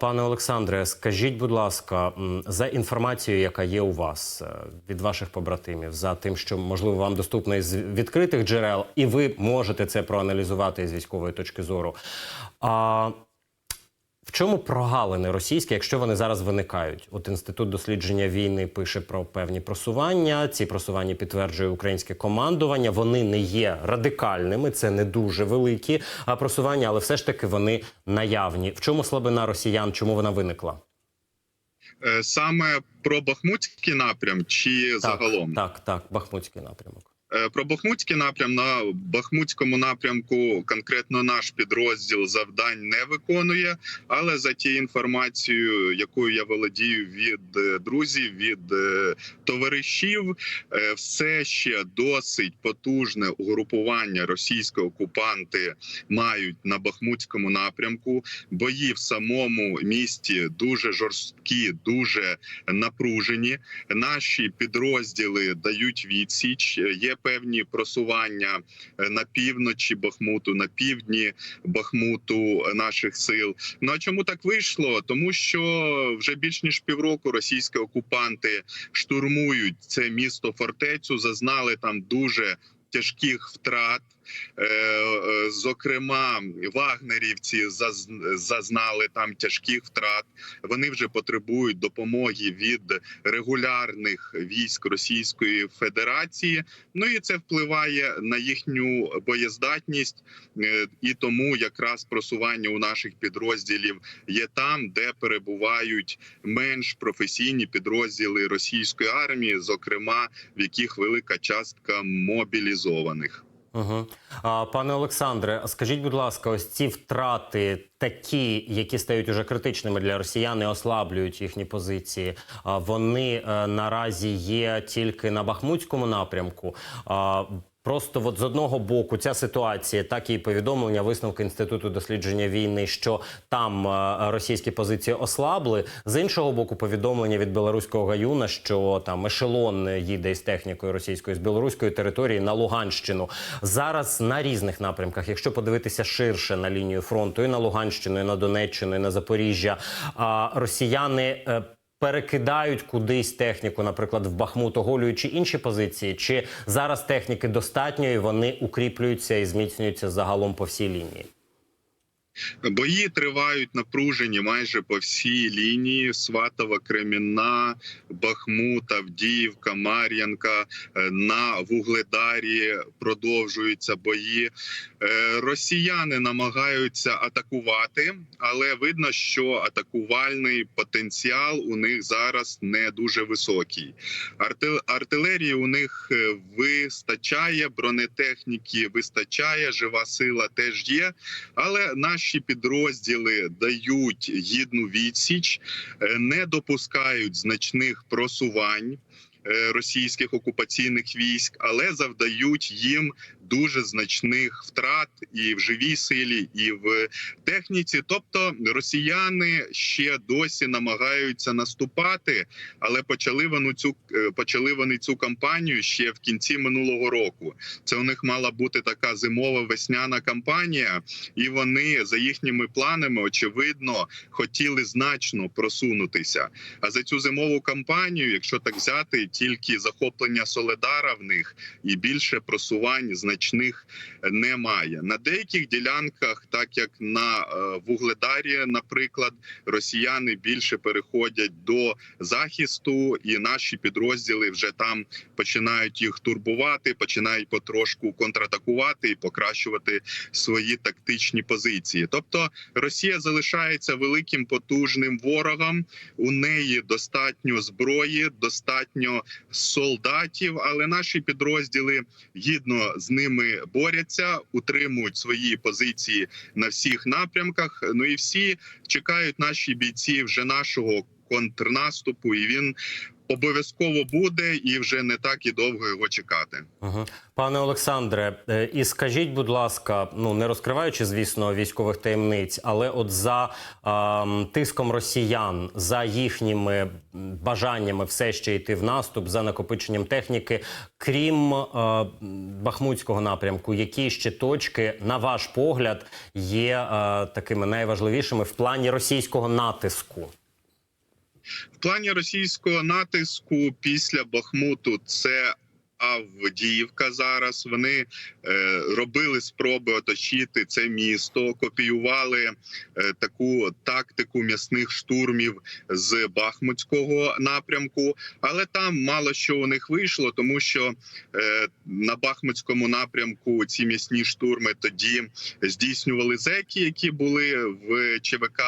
Пане Олександре, скажіть, будь ласка, за інформацією, яка є у вас е, від ваших побратимів, за тим, що можливо вам доступно із відкритих джерел, і ви можете це проаналізувати з військової точки зору. А в чому прогалини російські, якщо вони зараз виникають? От інститут дослідження війни пише про певні просування. Ці просування підтверджує українське командування. Вони не є радикальними, це не дуже великі просування, але все ж таки вони наявні. В чому слабина росіян? Чому вона виникла? Е, Саме про Бахмутський напрям чи загалом? Так, так, так, Бахмутський напрямок. Е, Про Бахмутський напрям на Бахмутському напрямку конкретно наш підрозділ завдань не виконує. Але за тією інформацією, якою я володію від е, друзів, від е, товаришів, все ще досить потужне угрупування російської окупанти мають на Бахмутському напрямку. Бої в самому місті дуже жорсткі, дуже напружені. Наші підрозділи дають відсіч. Є певні просування е, на півночі Бахмуту, на півдні Бахмуту наших сил. Ну а чому так вийшло? Тому що вже більш ніж півроку російські окупанти штурмують це місто фортецю, зазнали там дуже тяжких втрат. Е, е, Зокрема, вагнерівці заз- зазнали там тяжких втрат. Вони вже потребують допомоги від регулярних військ Російської Федерації. Ну і це впливає на їхню боєздатність, Е, і тому якраз просування у наших підрозділів є там, де перебувають менш професійні підрозділи російської армії, зокрема в яких велика частка мобілізованих. Угу. А, пане Олександре, скажіть, будь ласка, ось ці втрати, такі, які стають уже критичними для росіян і ослаблюють їхні позиції. Вони е, наразі є тільки на Бахмутському напрямку. А, Просто от з одного боку ця ситуація, так і повідомлення висновки інституту дослідження війни, що там е, російські позиції ослабли. З іншого боку, повідомлення від білоруського гаюна, що там ешелон їде із технікою російської з білоруської території на Луганщину. Зараз на різних напрямках, якщо подивитися ширше на лінію фронту, і на Луганщину, і на Донеччину, і на Запоріжжя, росіяни. Перекидають кудись техніку, наприклад, в Бахмут, оголюючи інші позиції, чи зараз техніки достатньо і вони укріплюються і зміцнюються загалом по всій лінії? Бої тривають напружені майже по всій лінії: Сватова, Кремінна, Бахмут, Авдіївка, Мар'янка. Е, На Вугледарі продовжуються бої. Е, Росіяни намагаються атакувати, але видно, що атакувальний потенціал у них зараз не дуже високий. Артилерії у них е, вистачає, бронетехніки вистачає, жива сила теж є. Але наші підрозділи дають гідну відсіч, е, не допускають значних просувань. Російських окупаційних військ, але завдають їм дуже значних втрат і в живій силі, і в техніці. Тобто росіяни ще досі намагаються наступати, але почали вони цю е, почали вони цю кампанію ще в кінці минулого року. Це у них мала бути така зимова весняна кампанія, і вони за їхніми планами очевидно хотіли значно просунутися. А за цю зимову кампанію, якщо так взяти, тільки захоплення Соледара в них і більше просувань значних немає. На деяких ділянках, так як на е, Вугледарі, наприклад, росіяни більше переходять до захисту, і наші підрозділи вже там починають їх турбувати, починають потрошку контратакувати і покращувати свої тактичні позиції. Тобто Росія залишається великим потужним ворогом. У неї достатньо зброї, достатньо солдатів, але наші підрозділи гідно з ними борються, утримують свої позиції на всіх напрямках. Ну і всі чекають наші бійці вже нашого контрнаступу, і він обов'язково буде, і вже не так і довго його чекати. Угу. Пане Олександре, е, і скажіть, будь ласка, ну не розкриваючи, звісно, військових таємниць, але от за ем, тиском росіян, за їхніми бажаннями все ще йти в наступ, за накопиченням техніки, крім е, Бахмутського напрямку, які ще точки, на ваш погляд, є е, такими найважливішими в плані російського натиску? В плані російського натиску після Бахмуту це. Авдіївка зараз вони е, робили спроби оточити це місто, копіювали е, таку тактику м'ясних штурмів з Бахмутського напрямку, але там мало що у них вийшло, тому що е, на Бахмутському напрямку ці м'ясні штурми тоді здійснювали зеки, які були в ЧВК.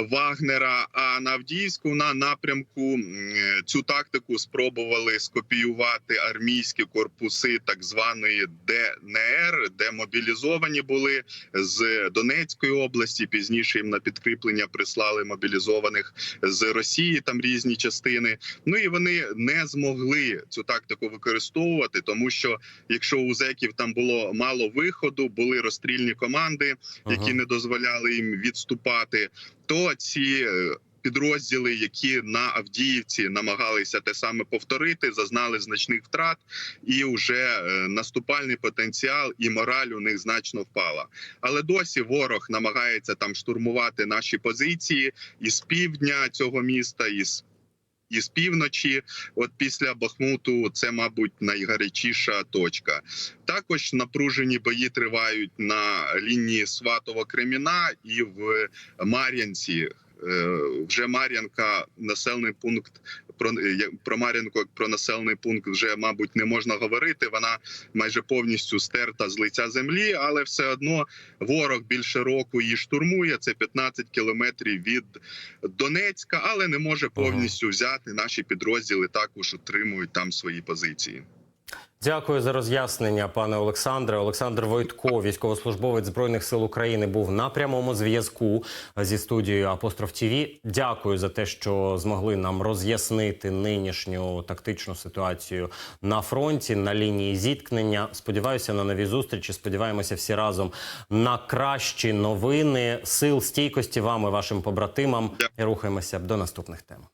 Вагнера. А на Авдіївську на напрямку е, цю тактику спробували скопіювати армійські корпуси так званої ДНР, де мобілізовані були з Донецької області. Пізніше їм на підкріплення прислали мобілізованих з Росії. Там різні частини. Ну і вони не змогли цю тактику використовувати, тому що якщо у зеків там було мало виходу, були розстрільні команди, які Ага. не дозволяли їм відступати, то ці е, підрозділи, які на Авдіївці намагалися те саме повторити, зазнали значних втрат, і вже е, наступальний потенціал і мораль у них значно впала. Але досі ворог намагається там штурмувати наші позиції із півдня цього міста, із і з півночі, от після Бахмуту, це, мабуть, найгарячіша точка. Також напружені бої тривають на лінії Сватово-Креміна і в Мар'янці. Е, Вже Мар'янка, населений пункт про про Мар'їнку, як про населений пункт вже, мабуть, не можна говорити. Вона майже повністю стерта з лиця землі, але все одно ворог більше року її штурмує. Це 15 кілометрів від Донецька, але не може повністю взяти. Наші підрозділи також утримують там свої позиції. Дякую за роз'яснення, пане Олександре. Олександр Войтко, військовослужбовець збройних сил України, був на прямому зв'язку зі студією Апостроф ТІВІ. Дякую за те, що змогли нам роз'яснити нинішню тактичну ситуацію на фронті на лінії зіткнення. Сподіваюся на нові зустрічі. Сподіваємося всі разом на кращі новини. Сил стійкості вам і вашим побратимам. І рухаємося до наступних тем.